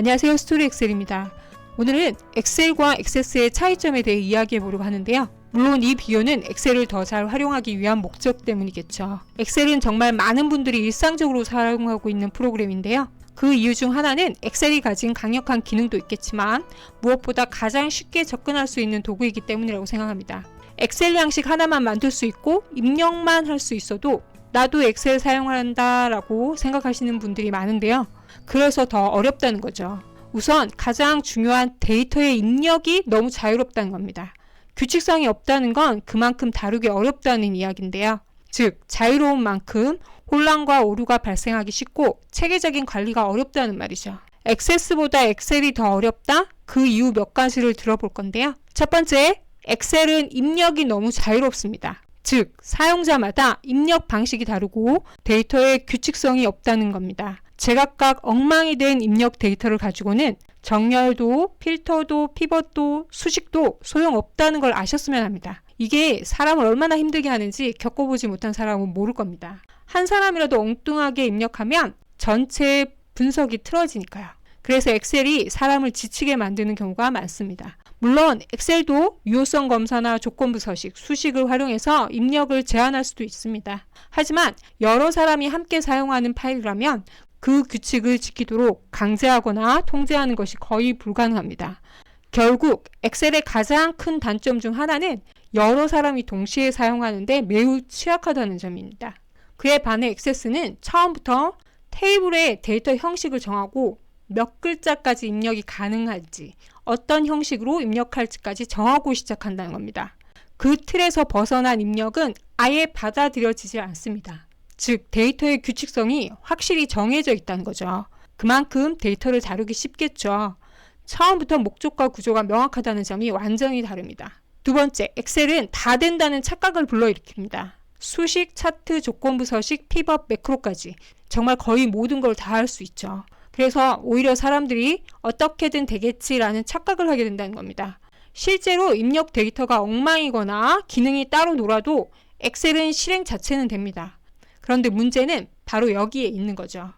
안녕하세요. 스토리 엑셀입니다. 오늘은 엑셀과 액세스의 차이점에 대해 이야기해 보려고 하는데요. 물론 이 비교는 엑셀을 더 잘 활용하기 위한 목적 때문이겠죠. 엑셀은 정말 많은 분들이 일상적으로 사용하고 있는 프로그램인데요. 그 이유 중 하나는 엑셀이 가진 강력한 기능도 있겠지만 무엇보다 가장 쉽게 접근할 수 있는 도구이기 때문이라고 생각합니다. 엑셀 양식 하나만 만들 수 있고 입력만 할 수 있어도 나도 엑셀 사용한다라고 생각하시는 분들이 많은데요. 그래서 더 어렵다는 거죠. 우선 가장 중요한 데이터의 입력이 너무 자유롭다는 겁니다. 규칙성이 없다는 건 그만큼 다루기 어렵다는 이야기인데요. 즉, 자유로운 만큼 혼란과 오류가 발생하기 쉽고 체계적인 관리가 어렵다는 말이죠. 액세스보다 엑셀이 더 어렵다? 그 이유 몇 가지를 들어볼 건데요. 첫 번째, 엑셀은 입력이 너무 자유롭습니다. 즉, 사용자마다 입력 방식이 다르고 데이터의 규칙성이 없다는 겁니다. 제각각 엉망이 된 입력 데이터를 가지고는 정렬도, 필터도, 피벗도, 수식도 소용없다는 걸 아셨으면 합니다. 이게 사람을 얼마나 힘들게 하는지 겪어보지 못한 사람은 모를 겁니다. 한 사람이라도 엉뚱하게 입력하면 전체 분석이 틀어지니까요. 그래서 엑셀이 사람을 지치게 만드는 경우가 많습니다. 물론 엑셀도 유효성 검사나 조건부 서식, 수식을 활용해서 입력을 제한할 수도 있습니다. 하지만 여러 사람이 함께 사용하는 파일이라면 그 규칙을 지키도록 강제하거나 통제하는 것이 거의 불가능합니다. 결국 엑셀의 가장 큰 단점 중 하나는 여러 사람이 동시에 사용하는데 매우 취약하다는 점입니다. 그에 반해 액세스는 처음부터 테이블에 데이터 형식을 정하고 몇 글자까지 입력이 가능할지, 어떤 형식으로 입력할지까지 정하고 시작한다는 겁니다. 그 틀에서 벗어난 입력은 아예 받아들여지지 않습니다. 즉, 데이터의 규칙성이 확실히 정해져 있다는 거죠. 그만큼 데이터를 다루기 쉽겠죠. 처음부터 목적과 구조가 명확하다는 점이 완전히 다릅니다. 두 번째, 엑셀은 다 된다는 착각을 불러일으킵니다. 수식, 차트, 조건부 서식, 피벗, 매크로까지 정말 거의 모든 걸 다 할 수 있죠. 그래서 오히려 사람들이 어떻게든 되겠지라는 착각을 하게 된다는 겁니다. 실제로 입력 데이터가 엉망이거나 기능이 따로 놀아도 엑셀은 실행 자체는 됩니다. 그런데 문제는 바로 여기에 있는 거죠.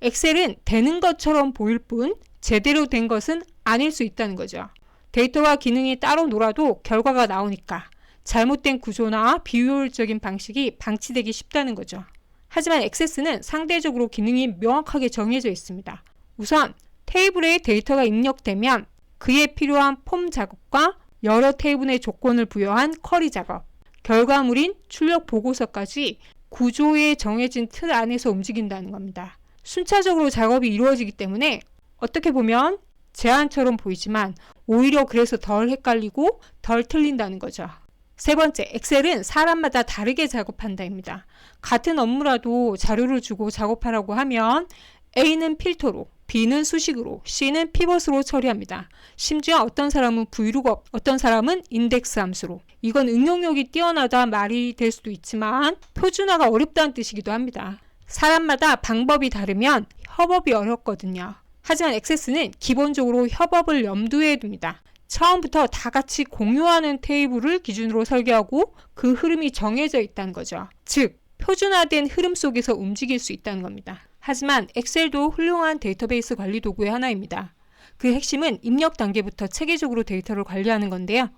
엑셀은 되는 것처럼 보일 뿐 제대로 된 것은 아닐 수 있다는 거죠. 데이터와 기능이 따로 놀아도 결과가 나오니까 잘못된 구조나 비효율적인 방식이 방치되기 쉽다는 거죠. 하지만 액세스는 상대적으로 기능이 명확하게 정해져 있습니다. 우선 테이블에 데이터가 입력되면 그에 필요한 폼 작업과 여러 테이블의 조건을 부여한 쿼리 작업, 결과물인 출력 보고서까지 구조에 정해진 틀 안에서 움직인다는 겁니다. 순차적으로 작업이 이루어지기 때문에 어떻게 보면 제한처럼 보이지만 오히려 그래서 덜 헷갈리고 덜 틀린다는 거죠. 세 번째, 엑셀은 사람마다 다르게 작업한다입니다. 같은 업무라도 자료를 주고 작업하라고 하면 A는 필터로, B는 수식으로, C는 피벗으로 처리합니다. 심지어 어떤 사람은 브이룩업, 어떤 사람은 인덱스 함수로. 이건 응용력이 뛰어나다 말이 될 수도 있지만 표준화가 어렵다는 뜻이기도 합니다. 사람마다 방법이 다르면 협업이 어렵거든요. 하지만 액세스는 기본적으로 협업을 염두에 둡니다. 처음부터 다 같이 공유하는 테이블을 기준으로 설계하고 그 흐름이 정해져 있다는 거죠. 즉, 표준화된 흐름 속에서 움직일 수 있다는 겁니다. 하지만 엑셀도 훌륭한 데이터베이스 관리 도구의 하나입니다. 그 핵심은 입력 단계부터 체계적으로 데이터를 관리하는 건데요.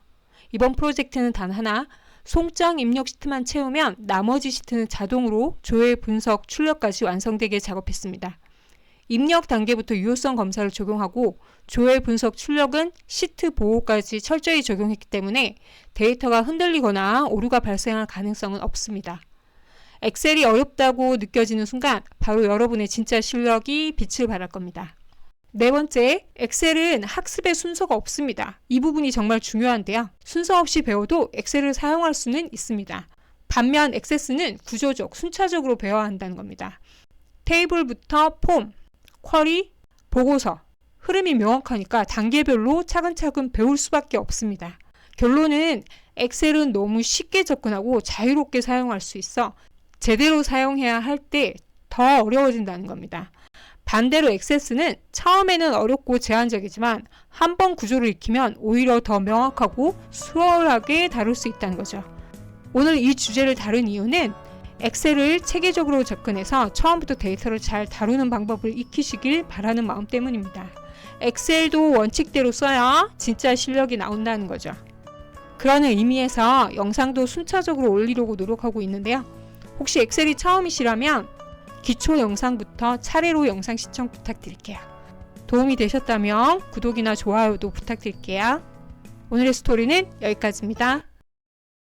이번 프로젝트는 단 하나, 송장 입력 시트만 채우면 나머지 시트는 자동으로 조회, 분석, 출력까지 완성되게 작업했습니다. 입력 단계부터 유효성 검사를 적용하고 조회, 분석, 출력은 시트 보호까지 철저히 적용했기 때문에 데이터가 흔들리거나 오류가 발생할 가능성은 없습니다. 엑셀이 어렵다고 느껴지는 순간 바로 여러분의 진짜 실력이 빛을 발할 겁니다. 네 번째, 엑셀은 학습의 순서가 없습니다. 이 부분이 정말 중요한데요. 순서 없이 배워도 엑셀을 사용할 수는 있습니다. 반면 액세스는 구조적, 순차적으로 배워야 한다는 겁니다. 테이블부터 폼, 쿼리, 보고서, 흐름이 명확하니까 단계별로 차근차근 배울 수밖에 없습니다. 결론은 엑셀은 너무 쉽게 접근하고 자유롭게 사용할 수 있어 제대로 사용해야 할 때 더 어려워진다는 겁니다. 반대로 액세스는 처음에는 어렵고 제한적이지만 한 번 구조를 익히면 오히려 더 명확하고 수월하게 다룰 수 있다는 거죠. 오늘 이 주제를 다룬 이유는 엑셀을 체계적으로 접근해서 처음부터 데이터를 잘 다루는 방법을 익히시길 바라는 마음 때문입니다. 엑셀도 원칙대로 써야 진짜 실력이 나온다는 거죠. 그런 의미에서 영상도 순차적으로 올리려고 노력하고 있는데요. 혹시 엑셀이 처음이시라면 기초 영상부터 차례로 영상 시청 부탁드릴게요. 도움이 되셨다면 구독이나 좋아요도 부탁드릴게요. 오늘의 스토리는 여기까지입니다.